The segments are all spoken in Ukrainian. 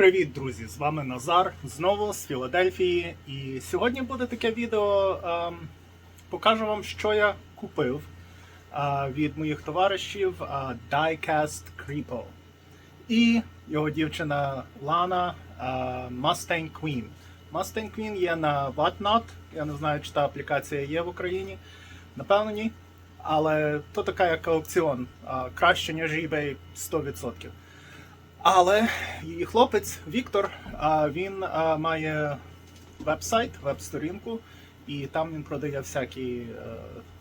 Привіт, друзі! З вами Назар знову з Філадельфії. І сьогодні буде таке відео. ем, покажу вам, що я купив е, від моїх товаришів е, Diecast Creepo. І його дівчина Лана е, Mustang Queen. Mustang Queen є на Whatnot. Я не знаю, чи та аплікація є в Україні. Напевно, ні. Але то така як аукціон. е, краще, ніж eBay 100%. Але її хлопець Віктор, він має веб-сайт, веб-сторінку, і там він продає всякі е,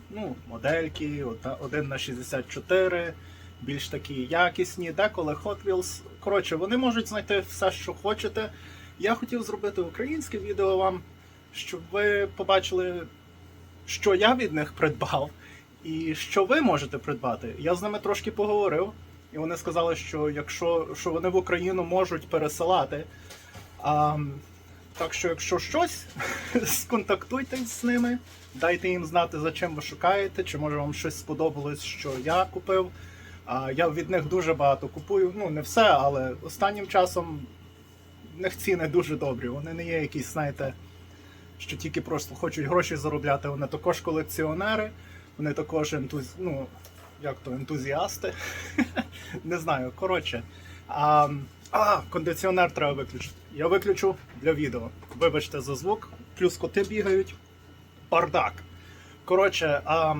ну, модельки, ота- 1 на 64, більш такі якісні, деколи Hot Wheels. Коротше, вони можуть знайти все, що хочете. Я хотів зробити українське відео вам, щоб ви побачили, що я від них придбав, і що ви можете придбати. Я з ними трошки поговорив. І вони сказали, що якщо що вони в Україну можуть пересилати. А, так що, якщо щось, сконтактуйтесь з ними, дайте їм знати, за чим ви шукаєте, чи може вам щось сподобалось, що я купив. А, я від них дуже багато купую. Ну, не все, але останнім часом в них ціни дуже добрі. Вони не є якісь, знаєте, що тільки просто хочуть гроші заробляти. Вони також колекціонери, вони також ентуз... ну, як то, ентузіасти. Не знаю, коротше. А, а, кондиціонер треба виключити. Я виключу для відео. Вибачте за звук. Плюс коти бігають. Бардак. Коротше, а,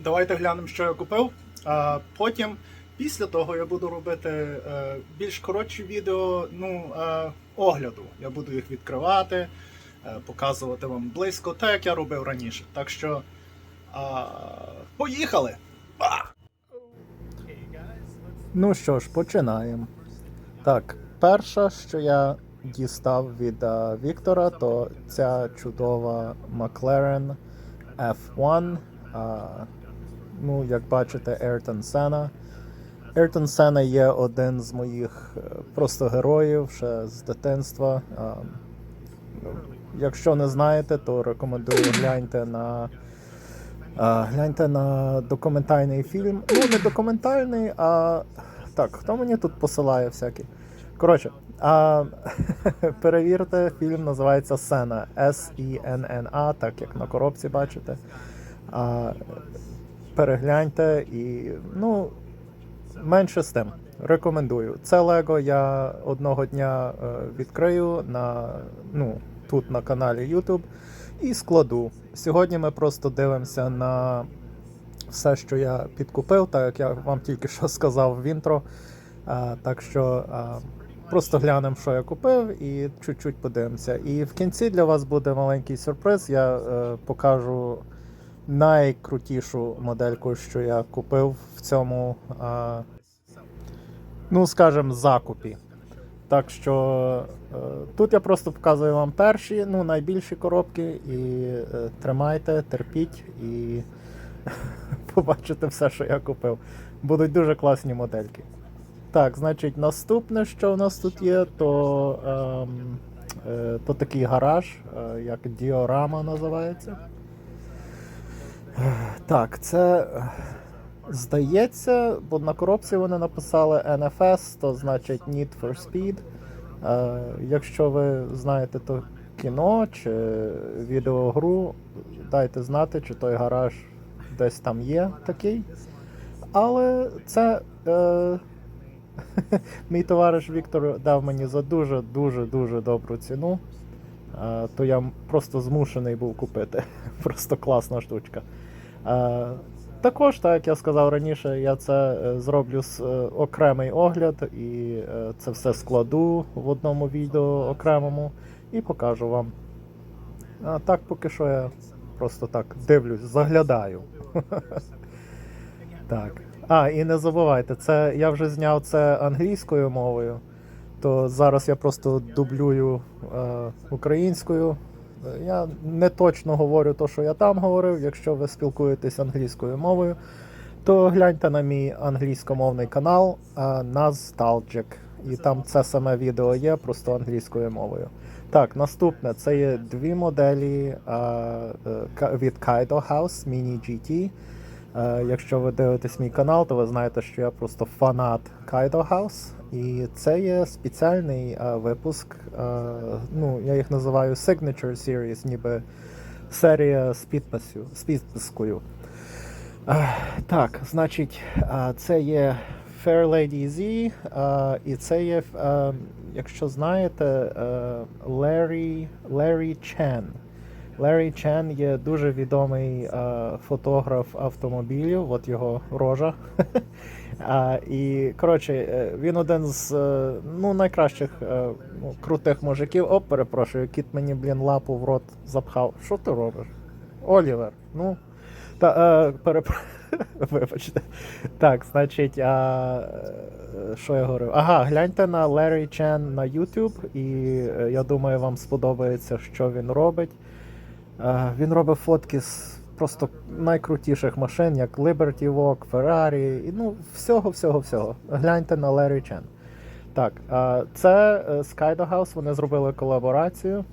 давайте глянемо, що я купив. А, потім, після того, я буду робити е, більш коротші відео ну, е, огляду. Я буду їх відкривати, е, показувати вам близько, так як я робив раніше. Так що. А, поїхали! Ну що ж, починаємо. Так, перше, що я дістав від а, Віктора, то ця чудова McLaren F1. А, ну, як бачите, Ayrton Senna. Ayrton Senna є один з моїх е, просто героїв ще з дитинства. А, ну, якщо не знаєте, то рекомендую гляньте на. Гляньте на документальний фільм. Ну, не документальний, а. Так, хто мені тут посилає всякі? Коротше, а, перевірте, фільм називається Сена. S-E-N-N-A, так як на коробці бачите. А, перегляньте і. Ну, менше з тим. Рекомендую. Це Лего я одного дня е, відкрию на, ну, тут на каналі YouTube і складу. Сьогодні ми просто дивимося на все, що я підкупив, так як я вам тільки що сказав в інтро. А, так що а, просто глянемо, що я купив, і чуть-чуть подивимося. І в кінці для вас буде маленький сюрприз. Я е, покажу найкрутішу модельку, що я купив в цьому, а, ну скажімо, закупі. Так що е, тут я просто показую вам перші, ну, найбільші коробки, і е, тримайте, терпіть і побачите все, що я купив. Будуть дуже класні модельки. Так, значить, наступне, що в нас тут є, то, ем, е, то такий гараж, е, як діорама називається. Е, Так, це е, здається, бо на коробці вони написали NFS, то значить Need for Speed. Е, якщо ви знаєте то кіно чи відеогру, дайте знати, чи той гараж десь там є такий. Але це е, мій товариш Віктор дав мені за дуже дуже дуже добру ціну. Е, то я просто змушений був купити. Просто класна штучка. Е, також, так як я сказав раніше, я це е, зроблю з е, окремий огляд і е, це все складу в одному відео окремому і покажу вам. А так поки що я просто так дивлюсь, заглядаю. Так. А, і не забувайте, це я вже зняв це англійською мовою, то зараз я просто дублюю е, українською. Я не точно говорю те, що я там говорив. Якщо ви спілкуєтесь англійською мовою, то гляньте на мій англійськомовний канал е, Nostalgic. І там це саме відео є, просто англійською мовою. Так, наступне це є дві моделі е, е, від Kaido House Mini GT. Якщо ви дивитесь мій канал, то ви знаєте, що я просто фанат Kaido House. І це є спеціальний а, випуск. А, ну, я їх називаю Signature Series, ніби серія з підписю, з підпискою. А, так, значить, а, це є Fair Lady Z, а, і це є, а, якщо знаєте, а, Larry, Larry. Ларі Чен є дуже відомий е, фотограф автомобілів, от його рожа. а, і коротше, е, він один з е, ну, найкращих ну, крутих мужиків. О, перепрошую, кіт мені, блін, лапу в рот запхав. Що ти робиш? Олівер, ну. Та, е, перепро... Вибачте. Так, значить, а, що я говорив? Ага, гляньте на Larry Чен на YouTube, і я думаю, вам сподобається, що він робить. Е, Він робить фотки з просто найкрутіших машин, як Liberty Walk, Ferrari, і ну, всього, всього, всього. Гляньте на Larry Chen. Так, е, це е, Skydo House, вони зробили колаборацію.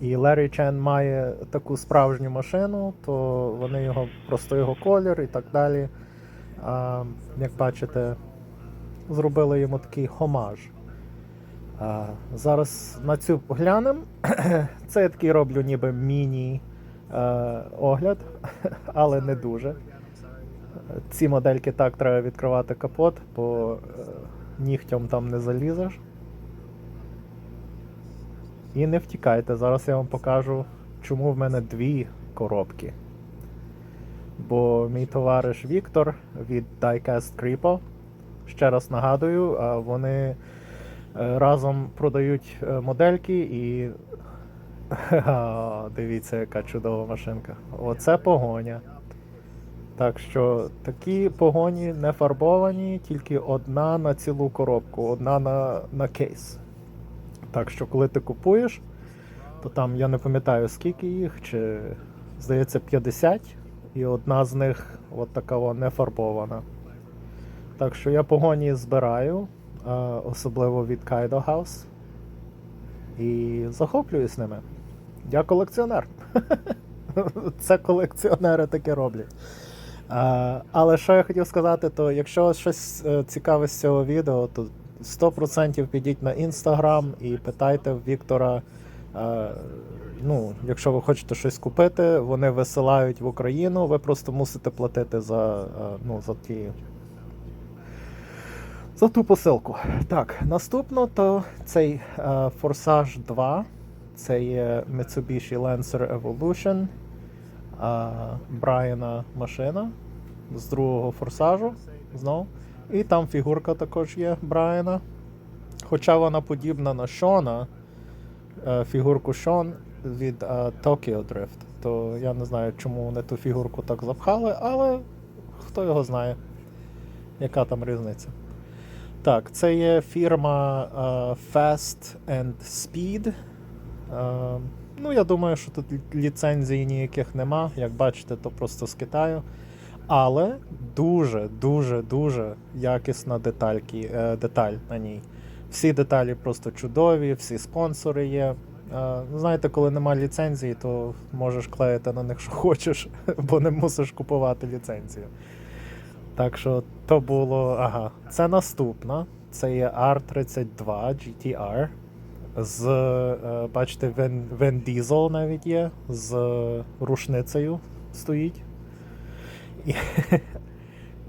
І Larry Chen має таку справжню машину, то вони його просто його колір і так далі. Як бачите, зробили йому такий хомаж. Зараз на цю поглянемо. Це я такий роблю ніби міні е, але не дуже. Ці модельки так треба відкривати капот, бо е, нігтем там не залізеш. І не втікайте, зараз я вам покажу, чому в мене дві коробки. Бо мій товариш Віктор від Diecast Creepo, ще раз нагадую, вони разом продають е, модельки і. Дивіться, яка чудова машинка. Оце погоня. Так що такі погоні не фарбовані, тільки одна на цілу коробку, одна на, на кейс. Так що, коли ти купуєш, то там я не пам'ятаю скільки їх, чи здається 50, і одна з них от така не фарбована. Так що я погоні збираю, е, особливо від Kaido House. І захоплююсь ними. Я колекціонер. Це колекціонери таке роблять. А, але що я хотів сказати, то якщо щось е, цікаве з цього відео, то 100% підіть на інстаграм і питайте Віктора. е, ну, якщо ви хочете щось купити, вони висилають в Україну, ви просто мусите платити за, е, ну, за ті. За ту посилку. Так, наступно то цей е, Forsage 2. Це є Mitsubishi Lancer Evolution. е, Брайана машина з другого форсажу. Знову. І там фігурка також є Брайана. Хоча вона подібна на Шона, е, фігурку Шон від е, Tokyo Drift. То я не знаю, чому вони ту фігурку так запхали, але хто його знає, яка там різниця. Так, це є фірма е, Fast and Speed. Е, ну, я думаю, що тут лі- ліцензій ніяких нема. Як бачите, то просто з Китаю. Але дуже, дуже, дуже якісна детальки, е, деталь на ній. Всі деталі просто чудові, всі спонсори є. Ну, знаєте, коли нема ліцензії, то можеш клеїти на них, що хочеш, бо не мусиш купувати ліцензію. Так що то було. Ага. Це наступна. Це є R32 GTR. З, е, бачите, Вен, Вен Diesel навіть є, з рушницею стоїть. І,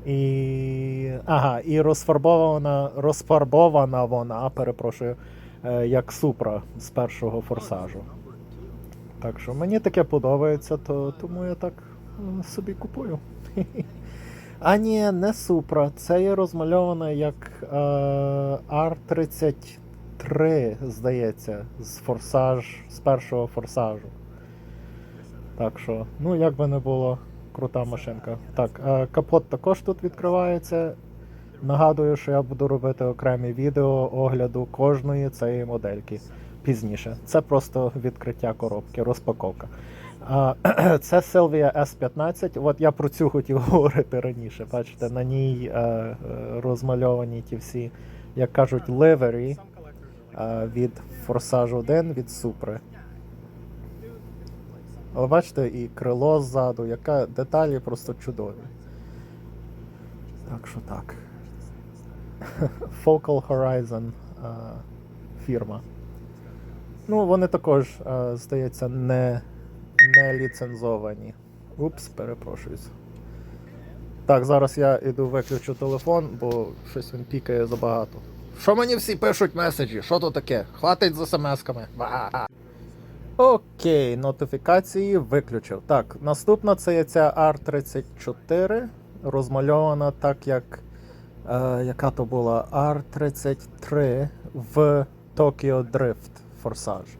і, ага, і розфарбована, розфарбована вона, перепрошую, е, як супра з першого форсажу. Так що мені таке подобається, то, тому я так собі купую. А ні, не Супра. Це є розмальована як е, R33, здається, з форсаж, з першого форсажу. Так що, ну як би не було, крута машинка. Так, е, капот також тут відкривається. Нагадую, що я буду робити окремі відео огляду кожної цієї модельки пізніше. Це просто відкриття коробки, розпаковка. Це Sylvia S15. От я про цю хотів говорити раніше. Бачите, на ній е, е, розмальовані ті всі, як кажуть, livery е, від Forsage 1 від Supra. Але бачите, і крило ззаду, яка деталі просто чудові. Так що так. Focal Horizon фірма. Ну, вони також, здається, не, не ліцензовані. Упс, перепрошуюсь. Так, зараз я іду виключу телефон, бо щось він пікає забагато. Що мені всі пишуть меседжі? Що то таке? Хватить з смс-ками. Окей, нотифікації виключив. Так, наступна це є ця R34, розмальована так, як. Е, яка то була R33 в Tokyo Drift Forsage.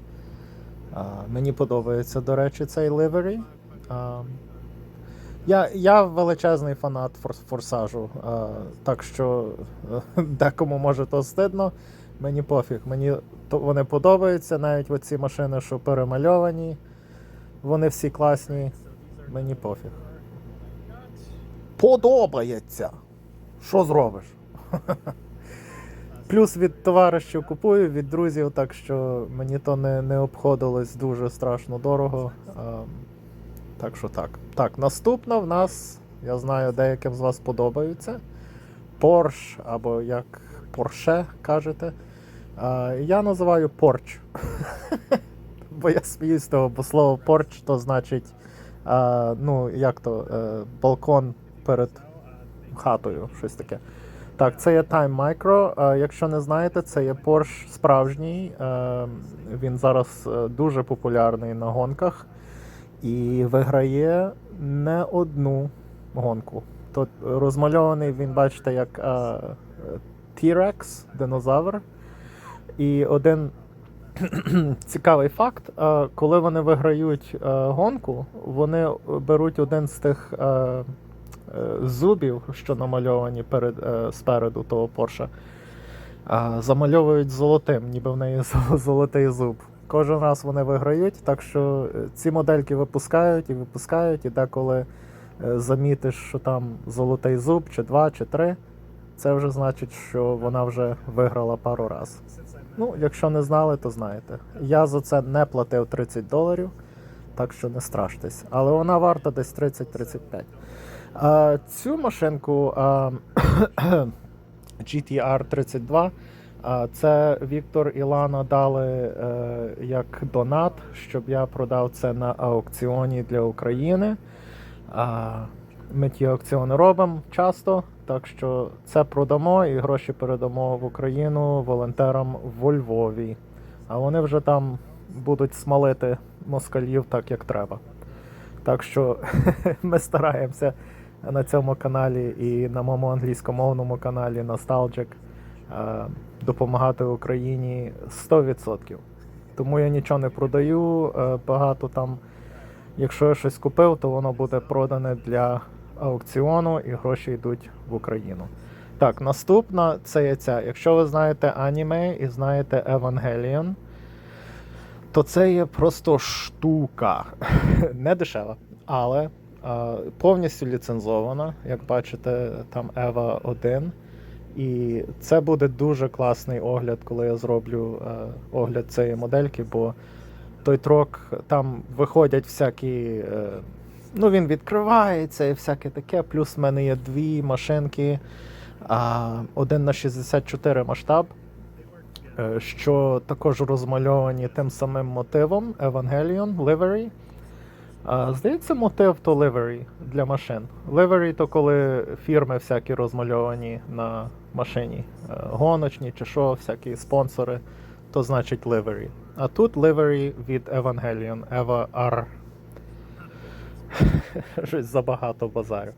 Мені подобається, до речі, цей ливері. Я, я величезний фанат форс, форсажу, е, так що декому може то стидно. Мені пофіг. Мені то вони подобаються, навіть оці машини, що перемальовані. Вони всі класні. Мені пофіг. Подобається. Що зробиш? Плюс від товаришів купую, від друзів, так що мені то не, не обходилось дуже страшно дорого. Ем, так що так. Так, наступна в нас, я знаю, деяким з вас подобаються. Porsche, або як Porsche кажете. Е, я називаю Порч. Бо я сміюсь того, бо слово Порч то значить, е, ну, як то, е, балкон перед хатою, щось таке. Так, це є Time Micro. Е, якщо не знаєте, це є Porsche справжній. Е, він зараз е, дуже популярний на гонках і виграє не одну гонку. Тут розмальований він, бачите, як T-Rex, динозавр. І один цікавий факт: коли вони виграють гонку, вони беруть один з тих зубів, що намальовані перед, е, спереду того Порша, е, замальовують золотим, ніби в неї золотий зуб. Кожен раз вони виграють, так що е, ці модельки випускають і випускають, і деколи е, замітиш, що там золотий зуб, чи два, чи три. Це вже значить, що вона вже виграла пару разів. Ну, якщо не знали, то знаєте. Я за це не платив 30 доларів, так що не страштесь. Але вона варта десь 30-35. А, цю машинку а, GTR 32. А, це Віктор і Лана дали е, як донат, щоб я продав це на аукціоні для України. Ми ті аукціони робимо часто, так що це продамо і гроші передамо в Україну волонтерам во Львові. А вони вже там будуть смалити москалів так, як треба. Так що ми стараємося на цьому каналі і на моєму англійськомовному каналі Nostalgic е, допомагати Україні 100%. Тому я нічого не продаю. е, Багато там, якщо я щось купив, то воно буде продане для аукціону і гроші йдуть в Україну. Так, наступна це є ця. Якщо ви знаєте аніме і знаєте Евангеліон, то це є просто штука. Не дешева, але повністю ліцензована. Як бачите, там Ева 1. І це буде дуже класний огляд, коли я зроблю е, огляд цієї модельки, бо той трок там виходять всякі. Е, ну, він відкривається і всяке таке. Плюс в мене є дві машинки, один на 64 масштаб, е, що також розмальовані тим самим мотивом Evangelion Livery. Здається, мотив то livery для машин. Livery то коли фірми всякі розмальовані на машині. Е, Гоночні чи що, всякі спонсори, то значить livery. А тут livery від Evangelion, Eva R. Щось забагато базарю.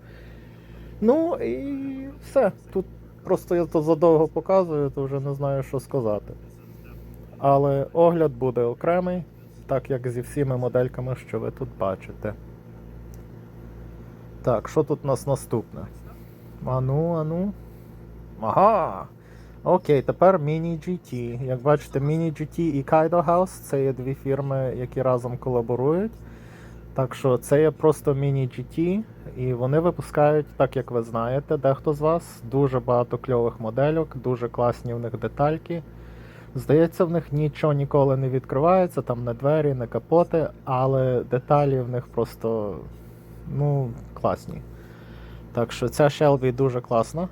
Ну і все. Тут просто я то задовго показую, то вже не знаю, що сказати. Але огляд буде окремий, так як зі всіма модельками, що ви тут бачите. Так, що тут у нас наступне? Ану, ану. Ага. Окей, тепер Mini GT. Як бачите, Mini GT і Kaido House це є дві фірми, які разом колаборують. Так що це є просто Mini GT, і вони випускають, так як ви знаєте, дехто з вас, дуже багато кльових модельок, дуже класні в них детальки. Здається, в них нічого ніколи не відкривається, там не двері, не капоти, але деталі в них просто ну, класні. Так що ця Shelby дуже класна.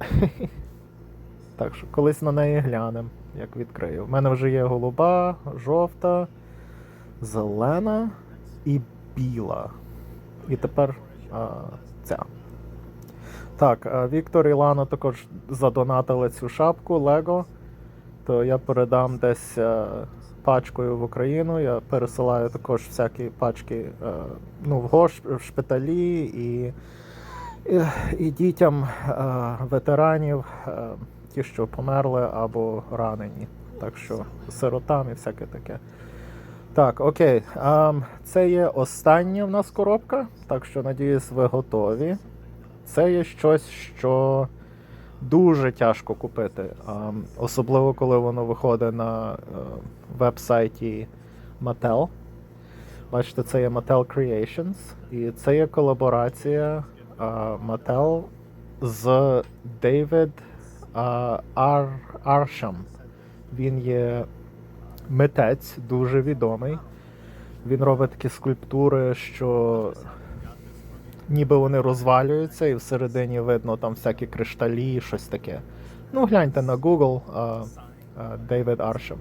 Так що колись на неї глянемо, як відкрию. У мене вже є голуба, жовта, зелена і біла. І тепер а, ця. Так, Віктор і Лана також задонатили цю шапку Лего. То я передам десь е, пачкою в Україну. Я пересилаю також всякі пачки е, ну, в гош, в шпиталі і, і, і дітям е, ветеранів, ті, що померли або ранені. Так що сиротам і всяке таке. Так, окей. це є остання в нас коробка, так що надіюсь, ви готові. Це є щось, що дуже тяжко купити. особливо коли воно виходить на е, веб-сайті Mattel. Бачите, це є Mattel Creations. І це є колаборація е, Mattel з David е, Ар, Аршам. Він є митець, дуже відомий. Він робить такі скульптури, що ніби вони розвалюються, і всередині видно там всякі кришталі, щось таке. Ну, гляньте на Google Дейвід Аршем.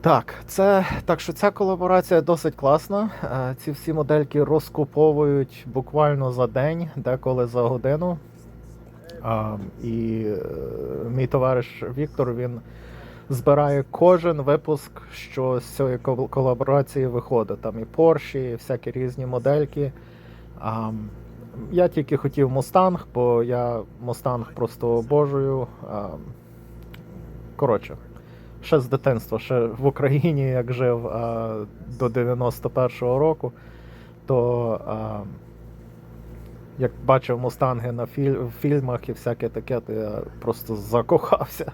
Так, це так що ця колаборація досить класна. Ці всі модельки розкуповують буквально за день, деколи за годину. І е, мій товариш Віктор він збирає кожен випуск, що з цієї колаборації виходить. Там і Porsche, і всякі різні модельки. А, я тільки хотів Мустанг, бо я Мустанг просто обожую. А, коротше, ще з дитинства, ще в Україні, як жив а, до 91-го року, то а, як бачив мустанги на філь... в фільмах і всяке таке, то я просто закохався.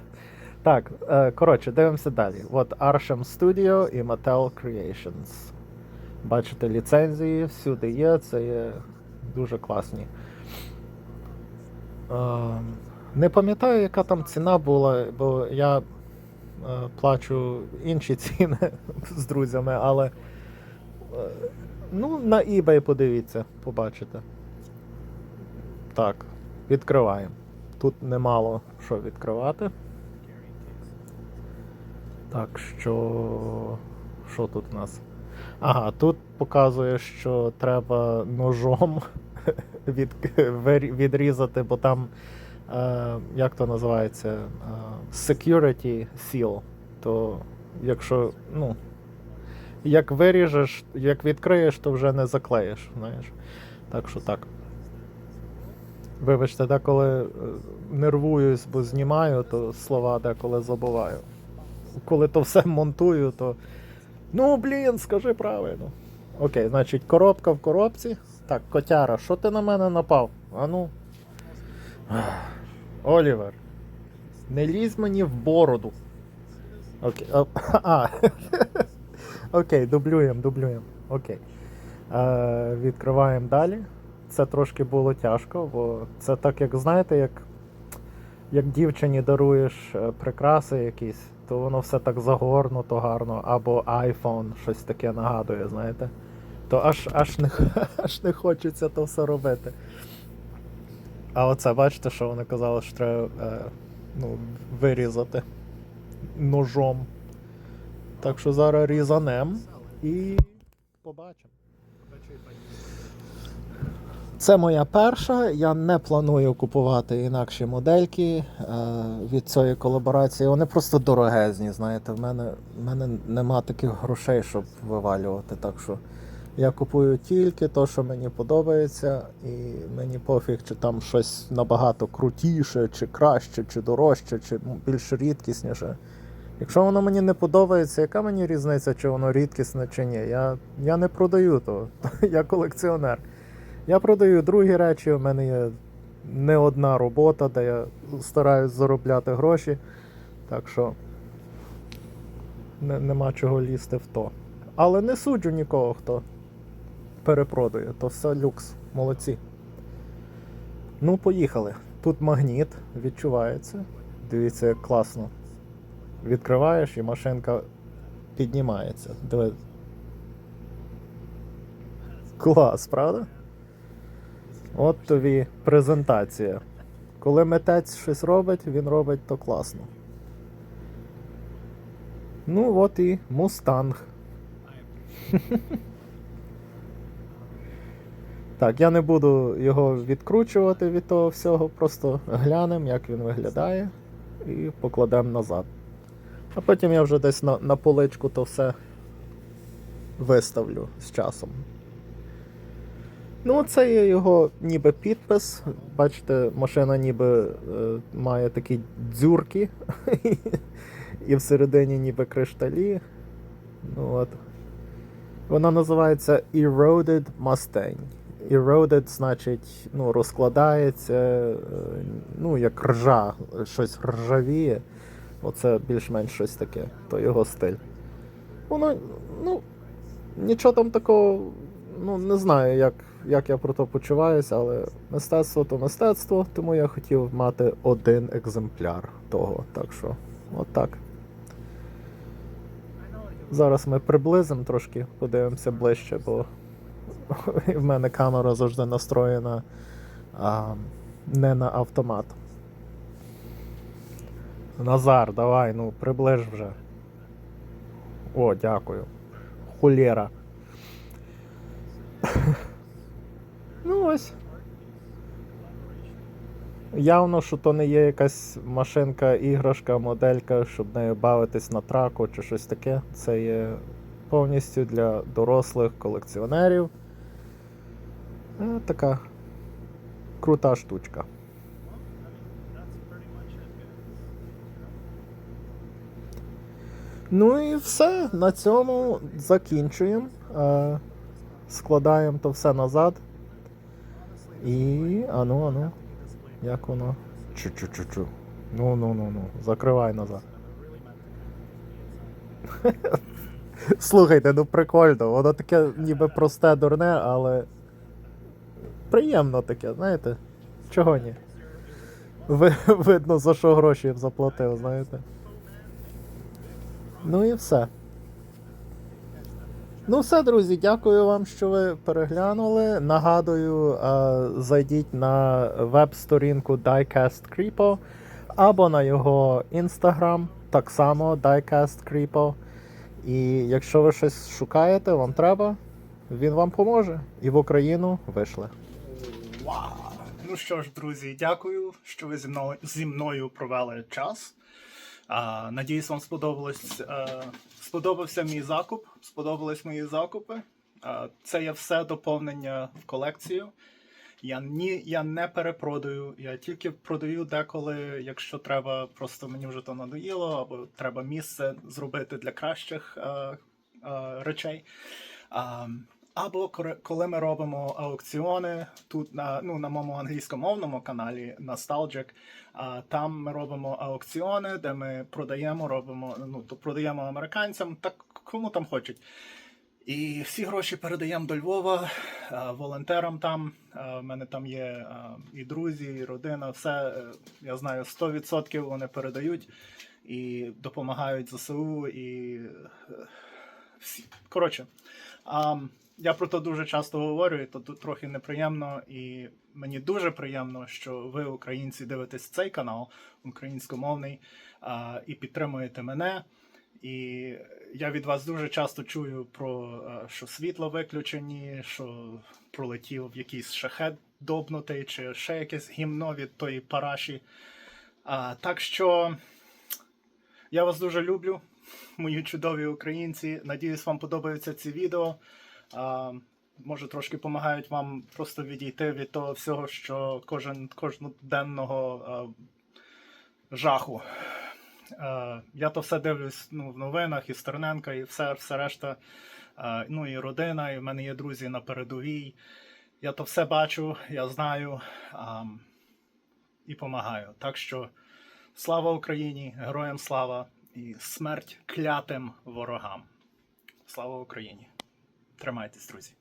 Так, е, коротше, дивимося далі. От Arsham Studio і Mattel Creations. Бачите, ліцензії всюди є, це є дуже класні. Е, не пам'ятаю, яка там ціна була, бо я е, плачу інші ціни з друзями, але е, ну, на eBay подивіться, побачите. Так, відкриваємо. Тут немало що відкривати. Так що. Що тут у нас? Ага, тут показує, що треба ножом від, відрізати, бо там, е, як то називається, е, security seal. То якщо, ну, як виріжеш, як відкриєш, то вже не заклеїш, знаєш. Так що так. Вибачте, деколи е, нервуюсь, бо знімаю, то слова деколи забуваю. Коли то все монтую, то. Ну, блін, скажи правильно. Окей, значить, коробка в коробці. Так, котяра, що ти на мене напав? Ану. Олівер. Не лізь мені в бороду. Окей. а. Окей, дублюємо, дублюємо. Окей. Е, відкриваємо далі. Це трошки було тяжко, бо це так, як знаєте, як, як дівчині даруєш е, прикраси якісь, то воно все так загорнуто гарно, або iPhone, щось таке нагадує, знаєте. То аж, аж, не, аж не хочеться то все робити. А оце, бачите, що вони казали, що треба е, ну, вирізати ножом. Так що зараз різанем і побачимо. Це моя перша. Я не планую купувати інакші модельки е, від цієї колаборації. Вони просто дорогезні, знаєте. В мене, в мене нема таких грошей, щоб вивалювати. Так що я купую тільки те, що мені подобається, і мені пофіг, чи там щось набагато крутіше, чи краще, чи дорожче, чи більш рідкісніше. Якщо воно мені не подобається, яка мені різниця, чи воно рідкісне, чи ні? Я, я не продаю то. Я колекціонер. Я продаю другі речі, у мене є не одна робота, де я стараюсь заробляти гроші. Так що не, нема чого лізти в то. Але не суджу нікого, хто перепродає, то все люкс, молодці. Ну, поїхали. Тут магніт відчувається. Дивіться, як класно. Відкриваєш і машинка піднімається. Диви. Клас, правда? От тобі презентація Коли митець щось робить, він робить то класно. Ну, от і мустанг. Так, я не буду його відкручувати від того всього, просто глянемо, як він виглядає, і покладемо назад. А потім я вже десь на, на поличку то все виставлю з часом. Ну, це є його ніби підпис. Бачите, машина ніби е, має такі дзюрки, і всередині ніби кришталі. Ну от. Вона називається Eroded Mustang. Eroded значить, ну, розкладається, е, ну, як ржа, щось ржавіє. Оце більш-менш щось таке, то його стиль. Воно, ну, нічого там такого, ну, не знаю, як, як я про то почуваюся, але мистецтво то мистецтво, тому я хотів мати один екземпляр того. Так що, от так. Зараз ми приблизимо трошки, подивимося ближче, бо в мене камера завжди настроєна а, не на автомат. Назар, давай, ну приближ вже. О, дякую. Хулєра. Ну ось. Явно, що то не є якась машинка, іграшка, моделька, щоб нею бавитись на траку чи щось таке. Це є повністю для дорослих колекціонерів. Е, така крута штучка. Ну і все. На цьому закінчуємо. Е, складаємо то все назад. І. Ану, ану. Як воно? Чу-чу-чу-чу. Ну, ну, ну, ну. Закривай назад. Слухайте, ну прикольно. Воно таке ніби просте дурне, але. Приємно таке, знаєте? Чого ні? Ви, видно, за що гроші їм заплатив, знаєте. Ну і все. Ну, все, друзі, дякую вам, що ви переглянули. Нагадую, е, зайдіть на веб-сторінку Diecast Creepo або на його інстаграм, так само Diecast Creepo. І якщо ви щось шукаєте, вам треба, він вам поможе. І в Україну вийшли. Вау! Ну що ж, друзі, дякую, що ви зі мною, зі мною провели час. Надіюсь, вам сподобалось, е, сподобався мій закуп, сподобались мої закупи. Це є все доповнення в колекцію. Я, ні, я не перепродаю, я тільки продаю деколи, якщо треба, просто мені вже то надоїло, або треба місце зробити для кращих е, е, речей. А, або коли ми робимо аукціони тут на, ну, на моєму англійськомовному каналі Nostalgic, а, там ми робимо аукціони, де ми продаємо, робимо, ну, то продаємо американцям, так кому там хочуть. І всі гроші передаємо до Львова, волонтерам там. А, В мене там є і друзі, і родина. Все е, я знаю, 100% вони передають і допомагають ЗСУ. І е, всі. Коротше, я про це дуже часто говорю, і то трохи неприємно. І мені дуже приємно, що ви, українці, дивитесь цей канал українськомовний і підтримуєте мене. І я від вас дуже часто чую про е, що світло виключені, що пролетів якийсь шахет добнутий, чи ще якесь гімно від тої параші. А, так що я вас дуже люблю, мої чудові українці. Надіюсь, вам подобаються ці відео. А, може, трошки допомагають вам просто відійти від того всього, що кожен кожноденного а, жаху. Е, я то все дивлюсь ну, в новинах і Стерненка, і все, все решта. Е, ну і родина, і в мене є друзі на передовій. Я то все бачу, я знаю і допомагаю. Так що слава Україні, героям слава і смерть клятим ворогам. Слава Україні! Тримайтесь, друзі!